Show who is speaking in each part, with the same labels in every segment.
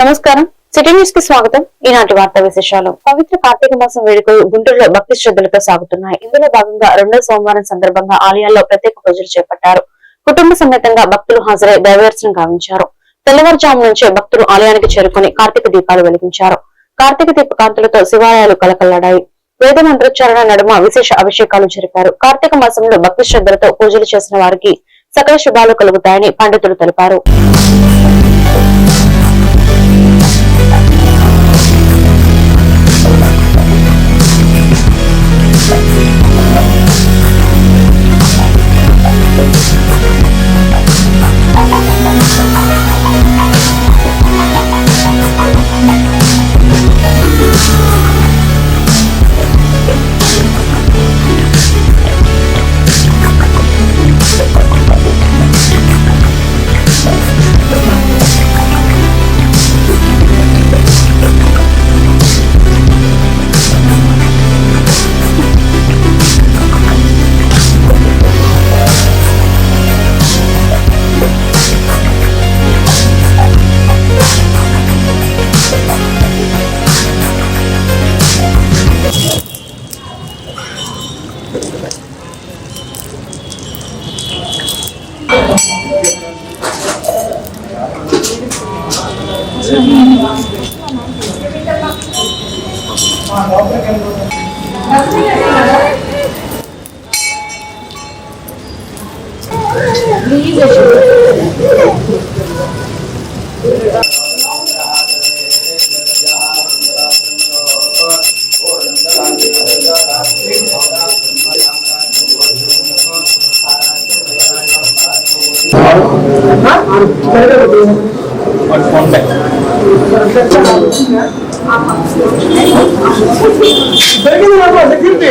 Speaker 1: నమస్కారం. సిటీ న్యూస్కి స్వాగతం. ఈనాటి వార్తా విశేషాలు. పవిత్ర కార్తీక మాసం వేడుకలు గుంటూరులో భక్తి శ్రద్ధలతో సాగుతున్నాయి. ఇందులో భాగంగా రెండో సోమవారం సందర్భంగా ఆలయాల్లో ప్రత్యేక పూజలు చేపట్టారు. కుటుంబ సమేతంగా భక్తులు హాజరై దైవదర్శనం గావించారు. తెల్లవారుజాము నుంచే భక్తులు ఆలయానికి చేరుకుని కార్తీక దీపాలు వెలిగించారు. కార్తీక దీప కాంతులతో శివాలయాలు కలకల్లాడాయి. వేద మంత్రోచ్చారణ నడుమ విశేష అభిషేకాలు జరిపారు. కార్తీక మాసంలో భక్తి శ్రద్ధలతో పూజలు చేసిన వారికి సకల శుభాలు కలుగుతాయని పండితులు తెలిపారు. దొరికింది నాకు security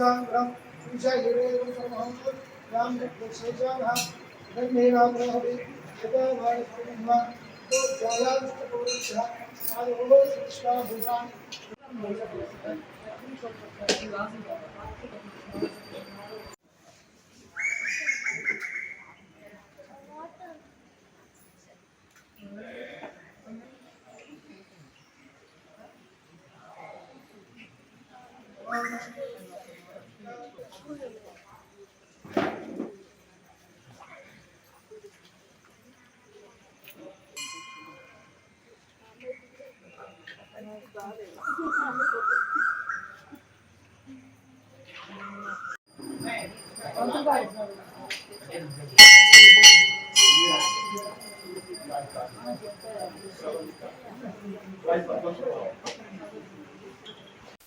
Speaker 2: ram puja yure sarvaham ram deshajana brahme ram ravi yada var brahma to jala purusha aro krishna bhutan Thank you.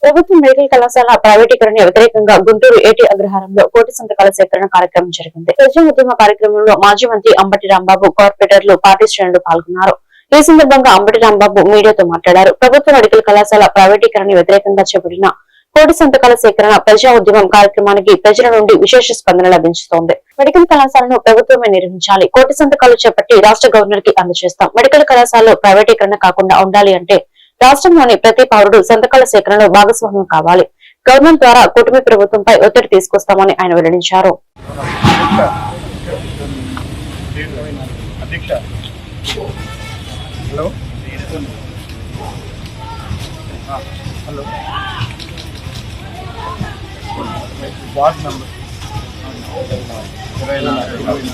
Speaker 1: ప్రభుత్వ మెడికల్ కళాశాల ప్రైవేటీకరణ వ్యతిరేకంగా గుంటూరు ఏటీ అగ్రహారంలో కోటి సంతకాల సేకరణ కార్యక్రమం జరిగింది. ప్రజా ఉద్యమ కార్యక్రమంలో మాజీ మంత్రి అంబటి రాంబాబు కార్పొరేటర్లు పార్టీ శ్రేణులు పాల్గొన్నారు. ఈ సందర్భంగా అంబటి రాంబాబు మీడియాతో మాట్లాడారు. ప్రభుత్వ మెడికల్ కళాశాల ప్రైవేటీకరణ వ్యతిరేకంగా చేపట్టిన కోటి సంతకాల సేకరణ ప్రజా ఉద్యమం కార్యక్రమానికి ప్రజల నుండి విశేష స్పందన లభించుతోంది. మెడికల్ కళాశాలను ప్రభుత్వమే నిర్మించాలి. కోటి సంతకాలు చేపట్టి రాష్ట్ర గవర్నర్కి అందజేస్తాం. మెడికల్ కళాశాలలో ప్రైవేటీకరణ కాకుండా ఉండాలి అంటే రాష్ట్రంలోని ప్రతి పౌరుడు సంతకాల సేకరణలో భాగస్వామ్యం కావాలి. గవర్నమెంట్ ద్వారా కూటమి ప్రభుత్వంపై ఒత్తిడి తీసుకొస్తామని ఆయన వెల్లడించారు.
Speaker 3: అధ్యక్ష హలో. హలో.
Speaker 4: Ward number. ఇరవై నాలుగు.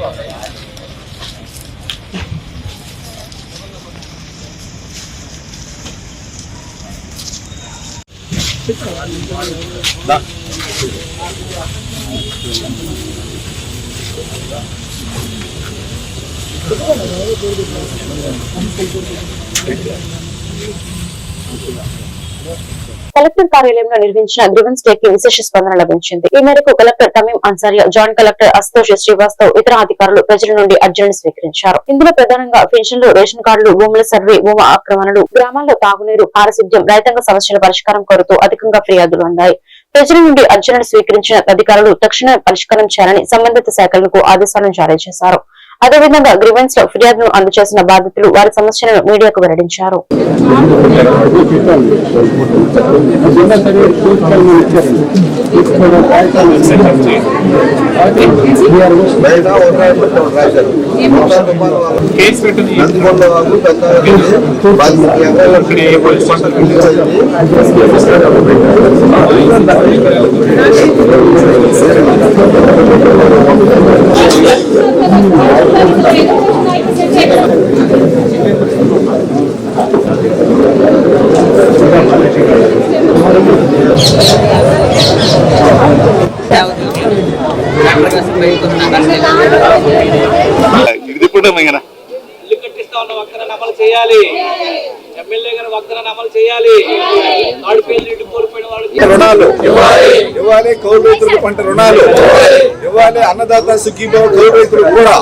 Speaker 4: だ。
Speaker 1: కలెక్టర్ కార్యాలయంలో నిర్వహించిన గ్రివెన్స్ డే కి విశేష స్పందన లభించింది. ఈ మేరకు collector Tameem Ansariya joint collector Ashutosh Srivastav ఇతర అధికారులు ప్రజల నుండి అర్జీలను స్వీకరించారు. ఇందులో ప్రధానంగా పెన్షన్లు రేషన్ కార్డులు భూముల సర్వే భూమ ఆక్రమణలు గ్రామాల్లో తాగునీరు పారిశుద్ధ్యం రైతాంగ సమస్యల పరిష్కారం కోరుతూ అధికంగా ఫిర్యాదులు అందాయి. ప్రజల నుండి అర్జీలను స్వీకరించిన అధికారులు తక్షణ పరిష్కారం చేయాలని సంబంధిత శాఖలకు ఆదేశాలను జారీ చేశారు. అదేవిధంగా గ్రివెన్స్లో ఫిర్యాదును అందజేసిన బాధితులు వారి సమస్యలను మీడియాకు వెల్లడించారు.
Speaker 4: కేసు పెట్టింది
Speaker 5: నందికొండ వాగు పెద్ద
Speaker 6: ఇది కూడా మింగన
Speaker 7: ఇల్లు కట్టిస్తా ఉన్న వాగ్దానాన్ని అమలు చేయాలి ఎమ్మెల్యే గారి వాగ్దానాన్ని అమలు చేయాలి ఆడిపోయిన నీటి కోల్పోయిన వాళ్ళకి
Speaker 6: రుణాలు. ఇవ్వాలి. కౌలు రైతులకు పంట రుణాలు. ఇవ్వాలి. అన్నదాత సుఖీభావ కౌలు రైతులకు కూడా.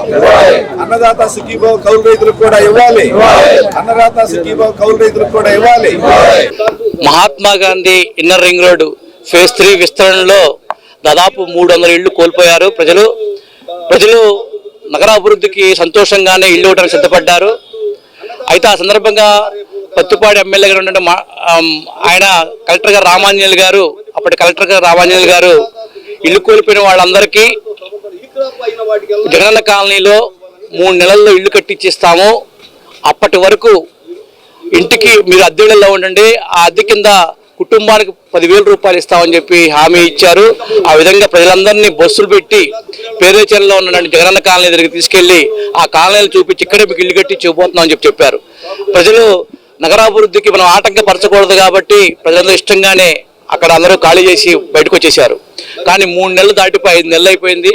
Speaker 6: అన్నదాత సుఖీభావ కౌలు రైతులకు కూడా ఇవ్వాలి. అన్నదాత సుఖీభావ కౌలు రైతులకు కూడా ఇవ్వాలి.
Speaker 7: Mahatma Gandhi inner ring road phase three విస్తరణలో దాదాపు మూడు వందల ఇళ్ళు కోల్పోయారు. ప్రజలు ప్రజలు నగరాభివృద్ధికి సంతోషంగానే ఇల్లు ఇవ్వడానికి సిద్ధపడ్డారు. అయితే ఆ సందర్భంగా పత్తుపాడు ఎమ్మెల్యే గారు ఆయన కలెక్టర్ గారు రామాంజనేయులు గారు అప్పటి కలెక్టర్ గారు రామాంజనేయులు గారు ఇల్లు కోల్పోయిన వాళ్ళందరికీ జగనన్న కాలనీలో మూడు నెలల్లో ఇల్లు కట్టించిస్తాము. అప్పటి వరకు ఇంటికి మీరు అద్దెళ్ళలో ఉండండి. ఆ అద్దె కింద కుటుంబానికి పదివేల రూపాయలు ఇస్తామని చెప్పి హామీ ఇచ్చారు. ఆ విధంగా ప్రజలందరినీ బస్సులు పెట్టి పేరేచర్లో ఉన్నటువంటి జగనన్న కాలనీ దగ్గరికి తీసుకెళ్ళి ఆ కాలనీలు చూపించి ఇక్కడే మీకు ఇల్లు కట్టి చూపోతున్నామని చెప్పి చెప్పారు. ప్రజలు నగరాభివృద్ధికి మనం ఆటంకపరచకూడదు కాబట్టి ప్రజలందరూ ఇష్టంగానే అక్కడ అందరూ ఖాళీ చేసి బయటకు వచ్చేసారు కానీ మూడు నెలలు దాటిపోయి ఐదు నెలలు అయిపోయింది.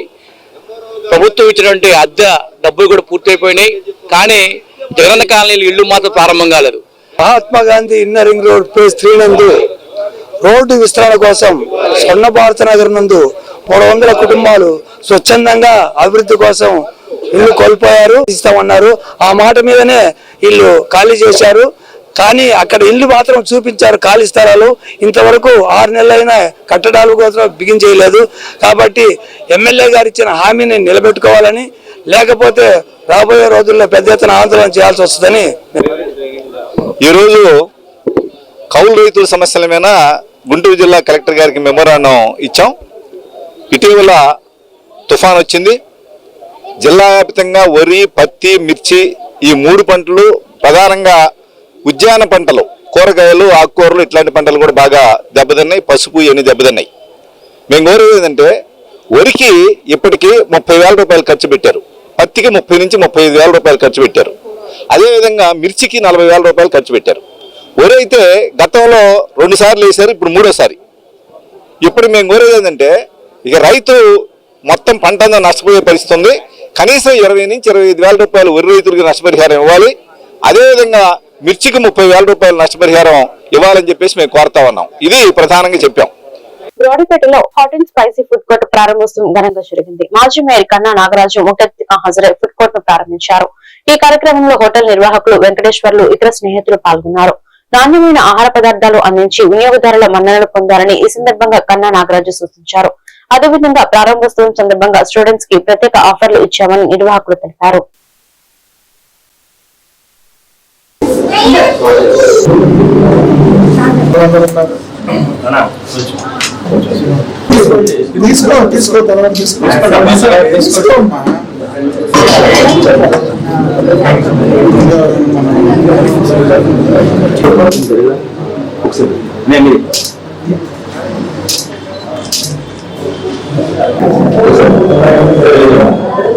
Speaker 7: ప్రభుత్వం ఇచ్చినటువంటి అద్దె డబ్బులు కూడా పూర్తయిపోయినాయి. కానీ జగనన్న కాలనీలు ఇల్లు మాత్రం ప్రారంభం కాలేదు.
Speaker 2: Mahatma Gandhi inner ring road phase three నందు రోడ్డు విస్తరణ కోసం స్వర్ణ భారత నగర్ నందు మూడు వందల కుటుంబాలు స్వచ్ఛందంగా అభివృద్ధి కోసం ఇల్లు కోల్పోయారు ఇస్తామన్నారు ఆ మాట మీదనే ఇల్లు ఖాళీ చేశారు. కానీ అక్కడ ఇల్లు మాత్రం చూపించారు ఖాళీ స్థలాలు. ఇంతవరకు ఆరు నెలలైనా కట్టడాలు కోసం బిగించేయలేదు కాబట్టి ఎమ్మెల్యే గారు ఇచ్చిన హామీని నిలబెట్టుకోవాలని లేకపోతే రాబోయే రోజుల్లో పెద్ద ఎత్తున ఆందోళన చేయాల్సి వస్తుందని
Speaker 6: ఈరోజు కౌలు రైతుల సమస్యల మీద గుంటూరు జిల్లా కలెక్టర్ గారికి మెమోరాండం ఇచ్చాం. ఇటీవల తుఫాన్ వచ్చింది. జిల్లా వ్యాప్తంగా వరి పత్తి మిర్చి ఈ మూడు పంటలు ప్రధానంగా ఉద్యాన పంటలు కూరగాయలు ఆకుకూరలు ఇట్లాంటి పంటలు కూడా బాగా దెబ్బతిన్నాయి పసుపు ఇవన్నీ దెబ్బతిన్నాయి. మేము కోరేది ఏంటంటే వరికి ఇప్పటికీ ముప్పై వేల రూపాయలు ఖర్చు పెట్టారు. పత్తికి ముప్పై నుంచి ముప్పై ఐదు వేల రూపాయలు ఖర్చు పెట్టారు. అదేవిధంగా మిర్చికి నలభై వేల రూపాయలు ఖర్చు పెట్టారు. వరి అయితే గతంలో రెండు సార్లు వేశారు ఇప్పుడు మూడోసారి. ఇప్పుడు మేము కోరేది ఏంటంటే ఇక రైతు మొత్తం పంట అంతా నష్టపోయే పరిస్థితి ఉంది. కనీసం ఇరవై నుంచి ఇరవై ఐదు వేల రూపాయలు వరి రైతులకు నష్టపరిహారం ఇవ్వాలి. అదేవిధంగా మిర్చికి ముప్పై వేల రూపాయల నష్టపరిహారం ఇవ్వాలని చెప్పేసి మేము కోరుతా ఉన్నాం. ఇది ప్రధానంగా చెప్పాం.
Speaker 1: బ్రాడీపేటలో hot and spicy food court ప్రారంభోత్సవం ఘనంగా జరిగింది. మాజీ మేయర్ కన్నా నాగరాజు ముఖ్యతిగా హాజరై ఫుడ్ కోర్ట్ను ప్రారంభించారు. ఈ కార్యక్రమంలో హోటల్ నిర్వాహకులు వెంకటేశ్వర్లు ఇతర స్నేహితులు పాల్గొన్నారు. నాణ్యమైన ఆహార పదార్థాలు అందించి వినియోగదారుల మన్ననలు పొందాలని ఈ సందర్భంగా కన్నా నాగరాజు సూచించారు. అదేవిధంగా ప్రారంభోత్సవం సందర్భంగా స్టూడెంట్స్కి ప్రత్యేక ఆఫర్లు ఇచ్చామని నిర్వాహకులు తెలిపారు.
Speaker 8: తీసుకో తీసుకో తర్వాత తీసుకో తీసుకోమ్మా
Speaker 5: Yeah, right.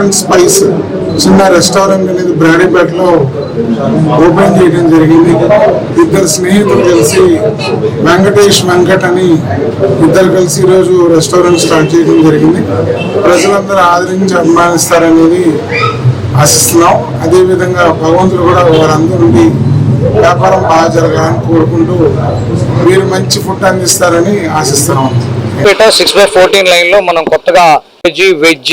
Speaker 8: అండ్ స్పైస్ చిన్న రెస్టారెంట్ అనేది బ్రాడీపేటలో ఓపెన్ చేయడం జరిగింది. ఇద్దరు స్నేహితులు కలిసి వెంకటేష్ వెంకట్ అని ఇద్దరు కలిసి ఈరోజు రెస్టారెంట్ స్టార్ట్ చేయడం జరిగింది. ప్రజలందరూ ఆదరించి అభిమానిస్తారనేది ఆశిస్తున్నాం అదేవిధంగా భగవంతుడు కూడా వారందరి వ్యాపారం బాగా జరగాలని కోరుకుంటూ మీరు మంచి ఫుడ్ అందిస్తారని ఆశిస్తున్నాం.
Speaker 9: పేట సిక్స్ బై ఫోర్టీన్ లైన్లో మనం కొత్తగా veg veg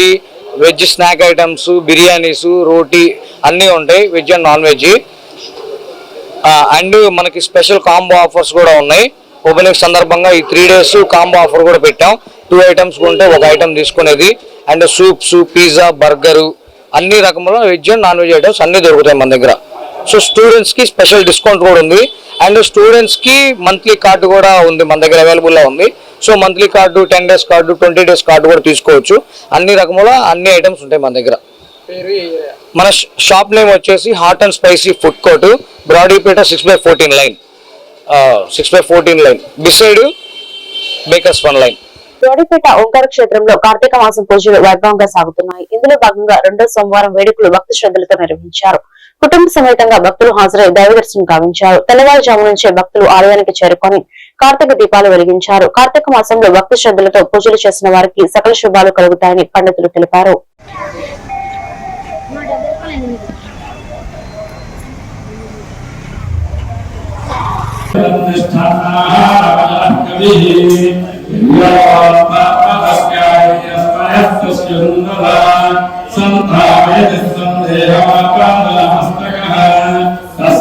Speaker 9: veg snack items biryanis రోటీ అన్నీ ఉంటాయి veg and non veg. And మనకి స్పెషల్ కాంబో ఆఫర్స్ కూడా ఉన్నాయి. ఓపెనింగ్ సందర్భంగా ఈ త్రీ డేస్ కాంబో ఆఫర్ కూడా పెట్టాం. టూ ఐటమ్స్ కొంటే ఒక ఐటమ్ తీసుకునేది. అండ్ సూప్స్ పిజ్జా బర్గరు అన్ని రకముల veg and non veg items అన్ని దొరుకుతాయి మన దగ్గర. సో స్టూడెంట్స్కి స్పెషల్ డిస్కౌంట్ కూడా ఉంది. అండ్ స్టూడెంట్స్కి మంత్లీ కార్డు కూడా ఉంది. మన దగ్గర అవైలబుల్లో ఉంది. So monthly card ten days card twenty days card కూడా తీసుకోవచ్చు. అన్ని రకముల అన్ని ఐటమ్స్ ఉంటాయి మన దగ్గర. మన షాప్ నేమ్ వచ్చేసి hot and spicy food court Brodipet six by fourteen line six by fourteen line beside bakers one line
Speaker 1: Jodipeta ఓంకార క్షేత్రంలో కార్తీక మాసం పూజలు వైభవంగా సాగుతున్నాయి. ఇందులో భాగంగా రెండో సోమవారం వేడుకలు భక్తి శ్రద్ధలతో నిర్వహించారు. కుటుంబ సమేతంగా భక్తులు హాజరై దైవ దర్శనం గావించారు. తెల్లవారుజాము నుంచే భక్తులు ఆలయానికి చేరుకొని కార్తీక దీపాలు వెలిగించారు. కార్తీక మాసంలో భక్తి శ్రద్ధలతో పూజలు చేసిన వారికి సకల శుభాలు కలుగుతాయని పండితులు తెలిపారు.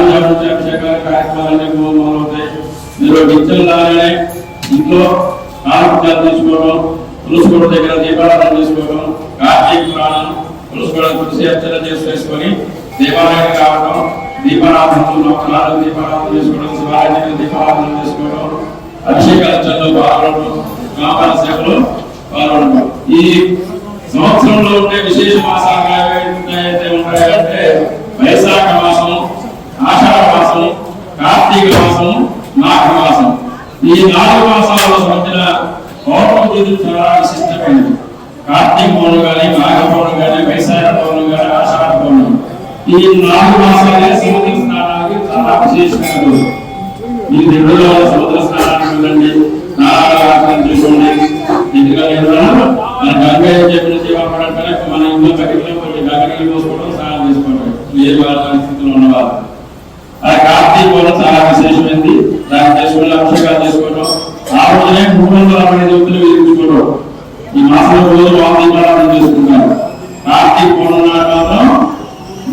Speaker 7: నాలుగు గంటల నుంచి అభిషేకాల కార్యక్రమాలన్నీ మొదలవుతాయి నిర్వహించాలనే ఇంట్లో కాలకృత్యాలు తీసుకోవడం తులుసుకోవడం దగ్గర దీపారాధన తీసుకోవడం కార్తీక పురాణం తులుసుకోవడం తులసి అర్చన చేసుకొని దేవాలయానికి రావడం దీపారాధనలో నాలుగు దీపారాధన చేసుకోవడం శివాలయానికి దీపారాధన చేసుకోవడం అభిషేక అర్చనలో పాల్గొనడం వ్యాపార సేవలో పాల్గొనడం. ఈ సంవత్సరంలో ఉండే విశేష మాసాలు ఏవైతే ఉంటాయంటే వైశాఖ మాసం ఆషాఢ మాసం కార్తీక మాసం మాఘ మాసం. ఈ నాలుగు మాసాలలో సంబంధించిన పౌర్ణమి తిథి చాలా విశిష్టమైనది. కార్తీక పౌర్ణమి కానీ మాఘ పౌర్ణమి కానీ వైశాఖ పౌర్ణమి కానీ ఆషాఢ పౌర్ణమి. ఈ నాలుగు మాసాలే సముద్ర స్నానానికి చాలా విశేషమైనది ఈ రెండు సముద్ర స్నానానికి వెళ్ళండి. స్నానాలు చేసుకోండి ఇదిగా మన గంగా చెప్పిన జీవాపడంటే మన ఇంట్లో కట్టిలో కొంచెం గంగ నీళ్ళు పోసుకోవడం స్నానం చేసుకోవడం ఏ వాళ్ళ స్థితిలో ఉన్నవాళ్ళు ఆ కార్తీక పూర్ణం చాలా విశేషమైంది. దాని చేసుకుని అభిషేకాలు చేసుకోవడం ఆ రోజునే మూడు వందల అరవై జ్యోతులు వెలిగించుకోవడం ఈ మాసంలో రోజు వాందీపారాయణ చేసుకుంటారు కార్తీక పూర్ణం నాడు మాత్రం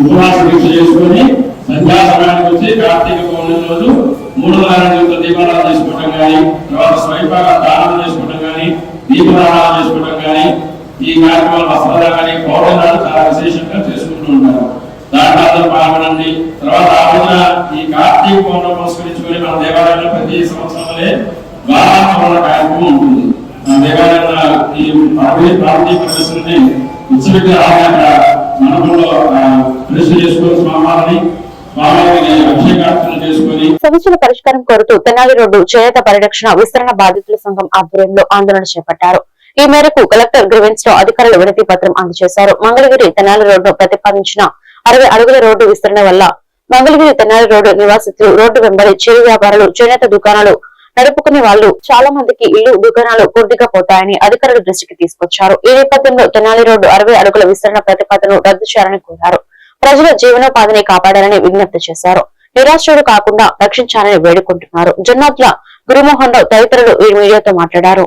Speaker 7: ఉపవాస దీక్ష చేసుకొని సంధ్యా సమయానికి వచ్చి కార్తీక పౌర్ణమి రోజు మూడు వందల అరవై జ్యోతుల దీపారాధన చేసుకోవడం కానీ తర్వాత స్వయంపాగా దానం చేసుకోవడం కానీ దీపారాధన చేసుకోవడం కానీ ఈ కార్యక్రమాలు వస్త్రాలు కానీ పౌర్ణమి నాడు చాలా విశేషంగా చేసుకుంటూ ఉంటారు దాంట్లో అందరూ పాల్గొనండి తర్వాత ఆ రోజున ఈ కార్తీక పౌర్ణమి పురస్కరించుకొని మన దేవాలయంలో ప్రతి సంవత్సరంలో వారాంతమైన కార్యక్రమం ఉంటుంది మన దేవాలయంలో ఈ అరవై ప్రాంతీయ ప్రదర్శనని ఉత్సవిక ఆలయంగా మనలో ప్రదర్శన చేసుకొని స్వామివారిని
Speaker 1: సమస్యల పరిష్కారం కోరుతూ తెనాలి రోడ్డు చేనేత పరిరక్షణ విస్తరణ బాధితుల సంఘం ఆధ్వర్యంలో ఆందోళన చేపట్టారు. ఈ మేరకు కలెక్టర్ గ్రివెన్స్లో అధికారులు వినతి పత్రం అందజేశారు. మంగళగిరి తెనాలి రోడ్డు ప్రతిపాదించిన అరవై అడుగుల రోడ్డు విస్తరణ వల్ల మంగళగిరి తెనాలి రోడ్డు నివాసితులు రోడ్డు వెంబడి చిరు వ్యాపారులు చేనేత దుకాణాలు నడుపుకునే వాళ్ళు చాలా మందికి ఇల్లు దుకాణాలు పూర్తిగా పోతాయని అధికారుల దృష్టికి తీసుకొచ్చారు. ఈ నేపథ్యంలో తెనాలి రోడ్డు అరవై అడుగుల విస్తరణ ప్రతిపాదనను రద్దు చేయాలని కోరారు. ప్రజల జీవనోపాధిని కాపాడాలని విజ్ఞప్తి చేశారు. నిరాశ్రుడు కాకుండా రక్షించాలని వేడుకుంటున్నారు. జన్నాద్ల గురుమోహన్ రావు తదితరులు ఈ మీడియాతో మాట్లాడారు.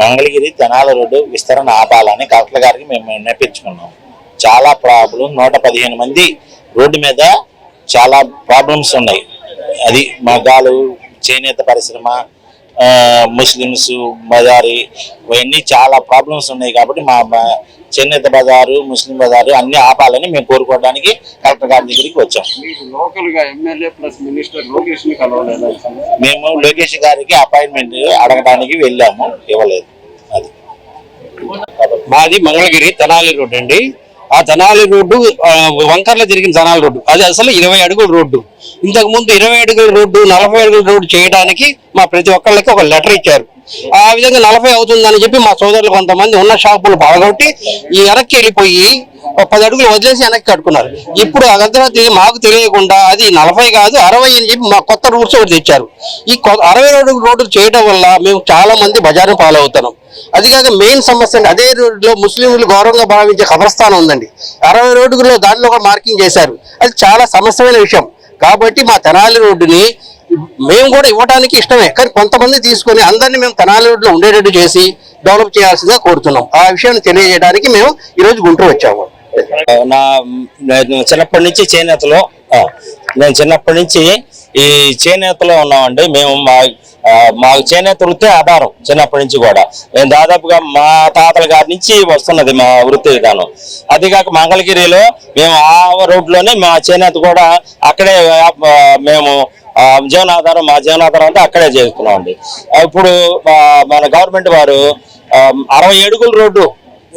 Speaker 10: మంగళగిరి తెనాల రోడ్డు విస్తరణ ఆపాలని కలెక్టర్ గారికి మేము విన్నపించుకున్నాం. చాలా ప్రాబ్లం నూట పదిహేను మంది రోడ్డు మీద చాలా ప్రాబ్లమ్స్ ఉన్నాయి. అది మగాలు చేనేత పరిశ్రమ ముస్లిమ్స్ బజారి ఇవన్నీ చాలా ప్రాబ్లమ్స్ ఉన్నాయి కాబట్టి మా చేనేత బజారు ముస్లిం బజారు అన్ని ఆపాలని మేము కోరుకోవడానికి కలెక్టర్ గారి దగ్గరికి వచ్చాం. మేము లోకేష్ గారికి అపాయింట్మెంట్ అడగడానికి వెళ్ళాము ఇవ్వలేదు అది.
Speaker 11: మాది మంగళగిరి తెనాలి రోడ్డు అండి. ఆ జనాల రోడ్డు వంకర్లో జరిగిన జనాల రోడ్డు. అది అసలు ఇరవై అడుగుల రోడ్డు. ఇంతకు ముందు ఇరవై అడుగుల రోడ్డు నలభై అడుగుల రోడ్డు చేయడానికి మా ప్రతి ఒక్కళ్ళకి ఒక లెటర్ ఇచ్చారు. ఆ విధంగా నలభై అవుతుందని చెప్పి మా సోదరులు కొంతమంది ఉన్న షాపులు బాగొట్టి ఈ వెనక్కి వెళ్ళిపోయి పది అడుగులు వదిలేసి వెనక్కి కట్టుకున్నారు ఇప్పుడు అర్ధరాత్రి మాకు తెలియకుండా అది నలభై కాదు అరవై అని చెప్పి మా కొత్త రూల్స్ ఒకటి తెచ్చారు. ఈ అరవై అడుగు రోడ్డు చేయడం వల్ల మేము చాలా మంది బజారు పాలవుతున్నాం. అది కాక మెయిన్ సమస్య అంటే అదే రోడ్డులో ముస్లింలు గౌరవంగా భావించే కబరస్థానం ఉందండి. అరవై రోడ్డులో దాంట్లో కూడా మార్కింగ్ చేశారు. అది చాలా సమస్యమైన విషయం. కాబట్టి మా తెనాలి రోడ్డుని మేము కూడా ఇవ్వడానికి ఇష్టమే. కానీ కొంతమంది తీసుకొని అందరినీ మేము తెనాలి రోడ్లో ఉండేటట్టు చేసి డెవలప్ చేయాల్సిందిగా కోరుతున్నాం. ఆ విషయాన్ని తెలియజేయడానికి మేము ఈరోజు గుంటూరు వచ్చాము.
Speaker 10: నా నేను చిన్నప్పటి నుంచి చేనేతలో మేము చిన్నప్పటి నుంచి ఈ చేనేతలో ఉన్నామండి. మేము మా మాకు చేనేత వృత్తి ఆధారం చిన్నప్పటి నుంచి కూడా. మేము దాదాపుగా మా తాతల గారి నుంచి వస్తున్నది మా వృత్తి విధానం. అది కాక మంగళగిరిలో మేము ఆ రోడ్లోనే మా చేనేత కూడా అక్కడే మేము జీవనాధారం మా జీవనాధారం అంతా అక్కడే చేసుకున్నామండి ఇప్పుడు మన గవర్నమెంట్ వారు అరవై ఏడుగుల రోడ్డు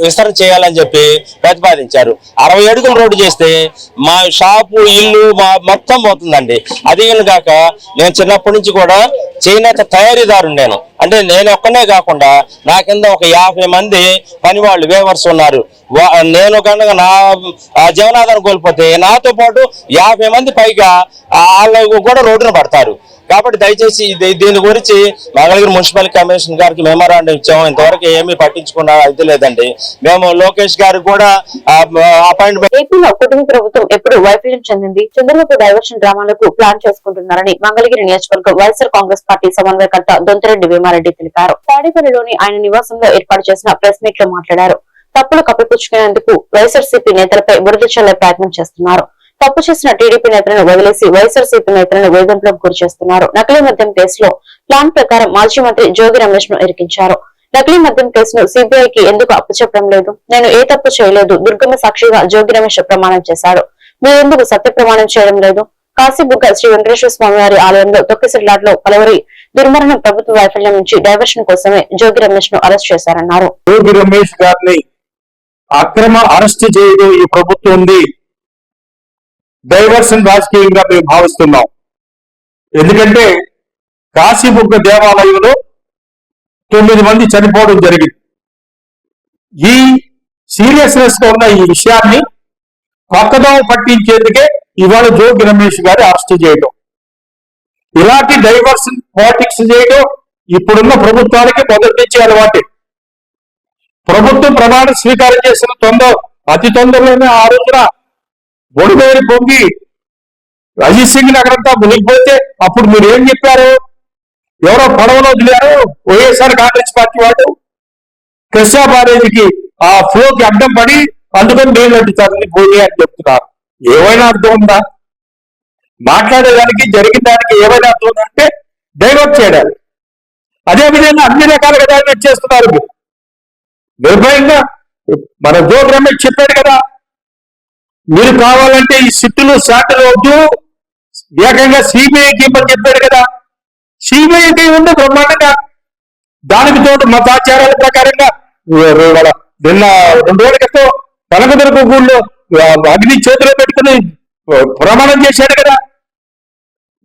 Speaker 10: విస్తరణ చేయాలని చెప్పి ప్రతిపాదించారు. అరవై అడుగుల రోడ్డు చేస్తే మా షాపు ఇల్లు మా మొత్తం పోతుందండి. అది కాక నేను చిన్నప్పటి నుంచి కూడా చేనేత తయారీదారు నేను. అంటే నేను ఒక్కనే కాకుండా నా కింద ఒక యాభై మంది పని వాళ్ళు వేవర్స్ ఉన్నారు. నేను కనుక నా ఆ జీవనాధారం కోల్పోతే నాతో పాటు యాభై మంది పైగా వాళ్ళకు కూడా రోడ్డున పడతారు. కాబట్టి దయచేసి దీని గురించి మంగళగిరి మున్సిపల్ కమిషన్ గారికి మెమోరాండం ఇచ్చాము. ఇంతవరకు ఏమీ పట్టించుకున్నా అయితే లేదండి. మేము లోకేష్ గారికి కూడా అపాయింట్మెంట్
Speaker 1: ఏపీలో కుటుంబ ప్రభుత్వం ఎప్పుడు వైఫల్యం చెందింది? చంద్రబాబు డైవర్షన్ డ్రామాలకు ప్లాన్ చేసుకుంటున్నారని మంగళగిరి నియోజకవర్గం వైఎస్ఆర్ కాంగ్రెస్ పార్టీ సమన్వయకర్త దొంతరెడ్డి భీమారెడ్డి తెలిపారు. తాడేపల్లిలోని ఆయన నివాసంలో ఏర్పాటు చేసిన ప్రెస్ మీట్లో మాట్లాడారు. తప్పులు కప్పిపుచ్చుకునేందుకు వైఎస్ఆర్సీపీ నేతలపై బురద చల్లే ప్రయత్నం చేస్తున్నారు. తప్పు చేసిన టీడీపీ నేతలను వదిలేసి వైఎస్ఆర్సీపీ నేతలను వేధింపులకు గురి చేస్తున్నారు. నకిలీ మద్యం కేసులో ప్లాన్ ప్రకారం మాజీ మంత్రి జోగి రమేష్ను ఇరికించారు. నకిలీ మద్యం కేసును సిబిఐకి ఎందుకు అప్పచెప్పడం లేదు? నేను ఏ తప్పు చేయలేదు. దుర్గమ్మ సాక్షిగా జోగి రమేష్ ప్రమాణం చేశారు మీరెందుకు సత్య ప్రమాణం చేయడం లేదు? కాశీబుగ్గ శ్రీ వెంకటేశ్వర స్వామి వారి ఆలయంలో తొక్కిసలాట్లో పలువురి దుర్మరణం ప్రభుత్వ వైఫల్యం నుంచి డైవర్షన్ కోసమే జోగి రమేష్ను అరెస్ట్ చేశారన్నారు.
Speaker 12: జోగి రమేష్ గారిని అక్రమ అరెస్ట్ చేయడం ఈ ప్రభుత్వం ఉంది డైవర్షన్ రాజకీయంగా మేము భావిస్తున్నాం. ఎందుకంటే కాశీబుగ్గ దేవాలయంలో తొమ్మిది మంది చనిపోవడం జరిగింది. ఈ సీరియస్నెస్తో ఉన్న ఈ విషయాన్ని పక్కదోవ పట్టించేందుకే ఇవాళ జోగి రమేష్ గారి అరెస్ట్ చేయడం. ఇలాంటి డైవర్షన్ పాలిటిక్స్ చేయడం ఇప్పుడున్న ప్రభుత్వానికి మొదటి నుంచి అలవాటే. ప్రభుత్వం ప్రమాణ స్వీకారం చేసిన తొందర అతి తొందరలోనే ఆ రోజున ఒడివేరి పొంగి అజిత్ సింగ్ నగరంతా మునిగిపోతే అప్పుడు మీరు ఏం చెప్పారు? ఎవరో పడవలో వదిలారు వైఎస్ఆర్ కాంగ్రెస్ పార్టీ వాళ్ళు. కృష్ణా బారేజీకి ఆ ఫ్లోకి అడ్డం పడి అందుకని నీళ్ళు అడ్డుతారని భూమి అని చెప్తున్నారు. ఏమైనా అర్థం ఉందా? మాట్లాడేదానికి జరిగిన దానికి ఏమైనా అర్థం ఉందంటే అంటే డైవర్ట్ చేయడానికి. అదే విధంగా అన్ని రకాలుగా డైవర్ట్ చేస్తున్నారు మీరు. నిర్భయంగా మన జోగి రమేష్ చెప్పాడు కదా మీరు కావాలంటే ఈ సిట్టులు శాఖలు వద్దు. ఏకంగా సిబిఐకి ఇవ్వని చెప్పాడు కదా. సిబిఐకి ఉంది బ్రహ్మాండంగా దానికి తోడు మతాచారాల ప్రకారంగా నిన్న రెండు రోజుల క్రితం కనకదుర్గ గుళ్ళో అగ్ని చేతిలో పెట్టుకుని ప్రమాణం చేశాడు కదా.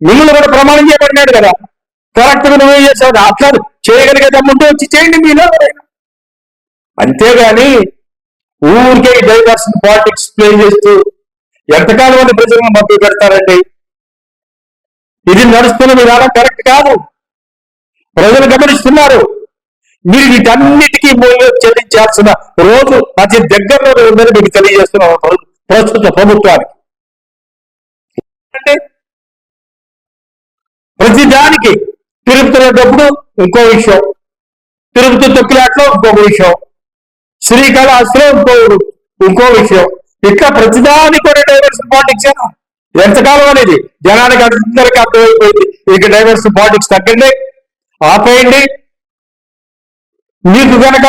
Speaker 12: మిమ్మల్ని కూడా ప్రమాణం చేయబడినాడు కదా. కరెక్ట్గా నువ్వు నువ్వే చేశావు అట్లా చేయగలిగే తమ్ముంటే వచ్చి చేయండి మీలో అంతేగాని ఊరికే డైవర్షన్ పాలిటిక్స్ ప్లే చేస్తూ ఎంతకాలం అని ప్రజలను మభ్య పెడతారండి? ఇది నడుస్తున్న విధానం కరెక్ట్ కాదు. ప్రజలు గమనిస్తున్నారు. మీరు వీటన్నిటికీ మూల్యం చెల్లించాల్సిన రోజు అతి దగ్గరలో ఉందని మీకు తెలియజేస్తున్నాం ప్రస్తుత ప్రభుత్వానికి. అంటే ప్రతి దానికి తిరుపతిలో డబ్బులు ఇంకో విషయం. తిరుపతి తొక్కిలాట్లో ఇంకొక విషయం. శ్రీకాళహస్తిలో ఇంకో ఇంకో విషయం. ఇట్లా ప్రతిదానికి కూడా డైవర్స్ పాలిటిక్స్ ఎంతకాలం అనేది? జనానికి అందరికీ అర్థమైపోయింది. ఇక డైవర్స్ పాలిటిక్స్ తగ్గండి ఆపేయండి. మీకు గనక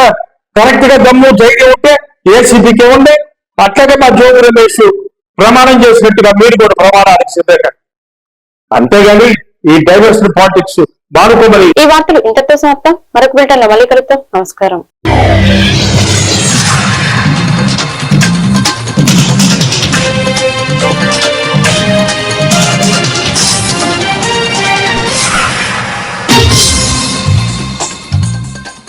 Speaker 12: కరెక్ట్గా దమ్ము ధైర్యం ఉంటే ఏసీపీకే ఉండే అట్లాగే మా జోగి రమేష్ ప్రమాణం చేసినట్టుగా మీరు కూడా ప్రమాణానికి సిద్ధంగా అంతేగాని ఈ డైవర్స్ పాలిటిక్స్ మానుకోమని
Speaker 1: ఈ వార్తలు ఇంతతో సమాప్తం. మరొక బిల్టన్లో మళ్ళీ కలుద్దాం. నమస్కారం.